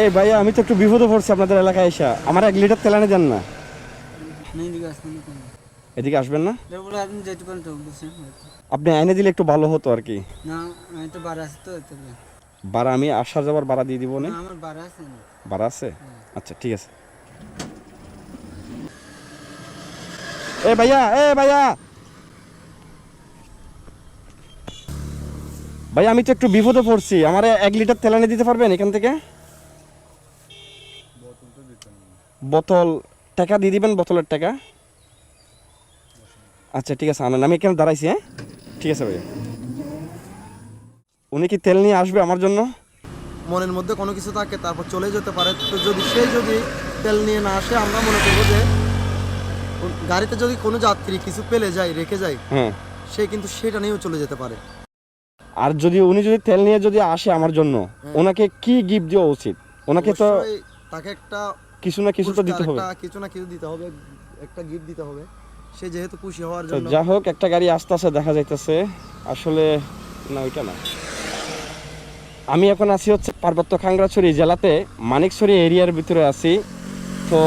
এই ভাইয়া আমি তো একটু বিপদে পড়ছি আপনাদের এলাকায় এসে। আমার এক লিটার তেলানি দেন না। এদিকে আসবেন না? আপনি এনে দিলে একটু ভালো হতো আর কি। না আমি তো বাড়া আমি আসা যাবার বাড়া দিয়ে দিব না আমার বাড়া আছে হ্যাঁ। আচ্ছা ঠিক আছে। এ ভাইয়া এ ভাইয়া! ভাই আমি তো একটু বিপদে পড়ছি। আমার এক লিটার তেলানি দিতে পারবেন এখান থেকে? বোতল টাকা দিয়ে দিবেন বোতলের টাকা? আচ্ছা ঠিক আছে আনেন। আমি এখানে দাঁড়াইছি হ্যাঁ? ঠিক আছে ভাইয়া। উনি কি তেল নিয়ে আসবে আমার জন্য? মনের মধ্যে কোনো কিছু থাকে তারপর চলে যেতে পারে। তো যদি সে যদি তেল নিয়ে না আসে আমরা মনে করব যে গাড়িতে যদি কোনো যাত্রী কিছু পেলে যায় রেখে যায় হ্যাঁ। সে কিন্তু সেটা নিয়েও চলে যেতে পারে। আর যদি উনি যদি তেল নিয়ে যদি আসে আমার জন্য ওনাকে কি গিফট দেওয়া উচিত? ওনাকে তো তাকে একটা কিছু না কিছু তো দিতে হবে। কিছু না কিছু দিতে হবে একটা গিফট দিতে হবে। সে যেহেতু খুশি হওয়ার জন্য। যা হোক একটা গাড়ি আস্তে আস্তে দেখা যাইতেছে। আসলে না ওইটা না। আমি এখন আছি হচ্ছে পার্বত্য খাগড়াছড়ি জেলাতে মানিকছড়ি এরিয়ার ভিতরে আছি। তো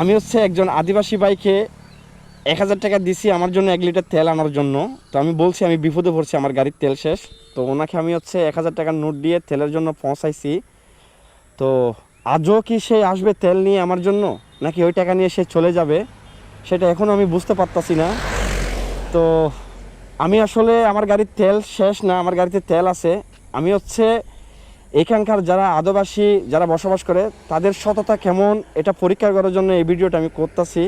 আমি হচ্ছে একজন আদিবাসী বাইকে এক হাজার টাকা দিছি আমার জন্য এক লিটার তেল আনার জন্য। তো আমি বলছি আমি বিপদে পড়ছি আমার গাড়ির তেল শেষ। তো ওনাকে আমি হচ্ছে এক হাজার টাকার নোট দিয়ে তেলের জন্য পৌঁছাইছি। তো আজও কি সে আসবে তেল নিয়ে আমার জন্য? নাকি ওই টাকা নিয়ে সে চলে যাবে? সেটা এখনও আমি বুঝতে পারতাছি না। তো আমি আসলে আমার গাড়ির তেল শেষ না, আমার গাড়িতে তেল আছে। আমি হচ্ছে এখানকার যারা আদিবাসী, যারা বসবাস করে, তাদের সততা কেমন, এটা পরীক্ষা করার জন্য এই ভিডিওটা আমি করতেছি।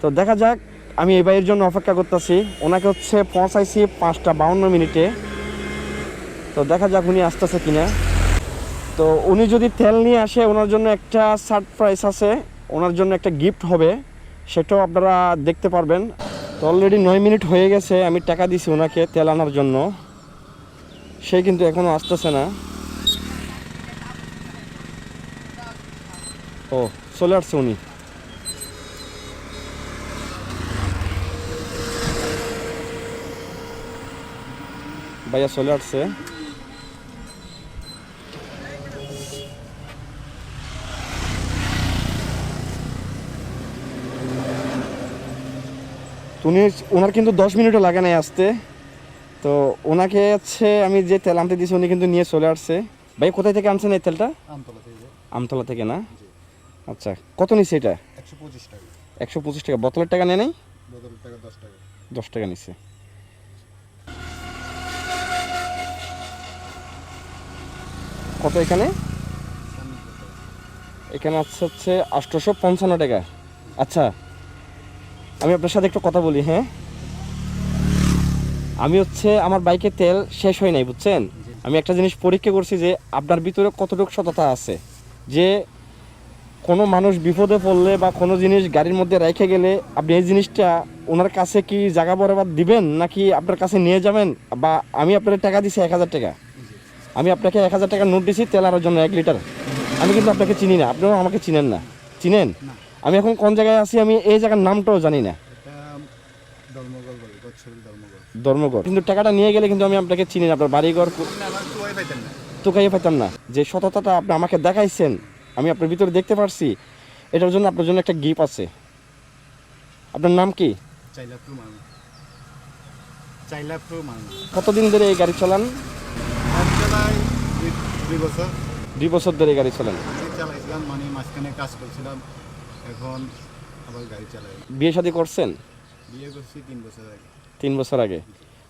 তো দেখা যাক, আমি এই ভাইয়ের জন্য অপেক্ষা করতেছি। ওনাকে হচ্ছে পৌঁছাইছি পাঁচটা বাউন্ন মিনিটে। তো দেখা যাক উনি আসতেছে কিনা। তো উনি যদি তেল নিয়ে আসে, ওনার জন্য একটা সারপ্রাইজ আছে। ওনার জন্য একটা গিফট হবে, সেটাও আপনারা দেখতে পারবেন। তো অলরেডি নয় মিনিট হয়ে গেছে, আমি টাকা দিছি ওনাকে তেল আনার জন্য। সে কিন্তু এখনও আসতেছে না। ও, চলে আসছে উনি। ভাইয়া চলে আসছে। উনি ওনার কিন্তু দশ মিনিটও লাগে নাই আসতে। তো ওনাকে হচ্ছে আমি যে তেল আনতে দিয়েছি উনি কিন্তু নিয়ে চলে আসছে। ভাই কোথায় থেকে আনছেন এই তেলটা? আমতলা থেকে। না? আচ্ছা কত নিচ্ছে এটা? একশো পঁচিশ টাকা। বোতলের টাকা নেয় নাই? দশ টাকা। দশ টাকা নিচ্ছে কত এখানে? এখানে আছে হচ্ছে আটশোশো পঞ্চান্ন টাকা। আচ্ছা আমি আপনার সাথে একটু কথা বলি হ্যাঁ? আমি হচ্ছে, আমার বাইকের তেল শেষ হয় নাই, বুঝছেন? আমি একটা জিনিস পরীক্ষা করছি যে আপনার ভিতরে কতটুকু সততা আছে? যে কোনো মানুষ বিপদে পড়লে বা কোনো জিনিস গাড়ির মধ্যে রেখে গেলে আপনি এই জিনিসটা ওনার কাছে কি জায়গা বরাবর দিবেন নাকি আপনার কাছে নিয়ে যাবেন? বা আমি আপনার টাকা দিছি এক হাজার টাকা। আমি আপনাকে এক হাজার টাকা নোট দিছি তেল আনার জন্য এক লিটার। আমি কিন্তু আপনাকে চিনি না, আপনিও আমাকে চিনেন না। চিনেন? আমি এখন কোন জায়গায় আছি আমি এই জায়গার নামটাও জানি না। ধর্মগড় কিন্তু টাকাটা নিয়ে গেলে কিন্তু আমি আপনাকে চিনি না আপনার বাড়িঘর কো- আমার তো ওয়াই পাইতেন না। পাইতাম না। যে সততাটা আপনি আমাকে দেখাইছেন আমি আপনার ভিতরে দেখতে পারছি এটার জন্য আপনার জন্য একটা গিফট আছে। আপনার নাম কি? কতদিন ধরে এই গাড়ি চালান? দুই- দুই বছর। ধরে এই গাড়ি চালান। চালাইছিলাম মানে মাঝখানে কাজ করছিলাম। এখন আবার গাড়ি চালাই বিয়ে শাদী করছেন? বিয়ে করছি তিন বছর আগে। তিন বছর আগে।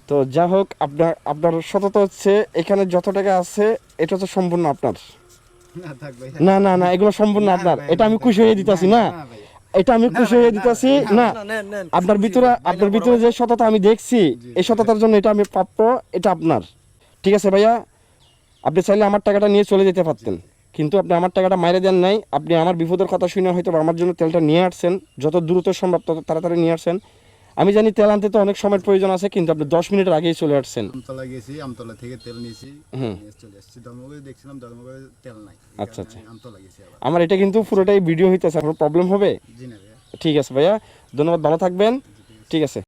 তো যা হোক আপনার আপনার সততা হচ্ছে এখানে যত টাকা আছে এটা তো সম্পূর্ণ আপনার। না না না এগুলো সম্পূর্ণ আপনার। এটা আমি খুশি হয়ে দিতেছি না? এটা আমি খুশি হয়ে দিতেছি না আপনার ভিতরে আপনার ভিতরে যে সততা আমি দেখছি এই সততার জন্য এটা আমি প্রাপ্য এটা আপনার। ঠিক আছে ভাইয়া? আপনি চাইলে আমার টাকাটা নিয়ে চলে যেতে পারতেন। কিন্তু আপনি আমার টাকাটা মাইরে দেন নাই আপনি আমার বিপদের কথা শুনে হয়তো আমার জন্য তেলটা নিয়ে আসছেন যত দ্রুত সম্ভব তত তাড়াতাড়ি নিয়ে আসছেন। আমি জানি তেল আনতে তো অনেক সময়ের প্রয়োজন আছে কিন্তু আপনি দশ মিনিটের আগেই চলে আসছেন। আমতলা গেছি আমতলা থেকে তেল নিয়েছি হুম। চলে আসছি ধর্মগড়ে দেখছিলাম ধর্মগড়ে তেল নাই। আচ্ছা, আচ্ছা। আমতলা গেছি আমার এটা কিন্তু পুরোটাই ভিডিও হইতেছে কোনো প্রবলেম হবে? ঠিক আছে ভাইয়া ধন্যবাদ ভালো থাকবেন। ঠিক আছে।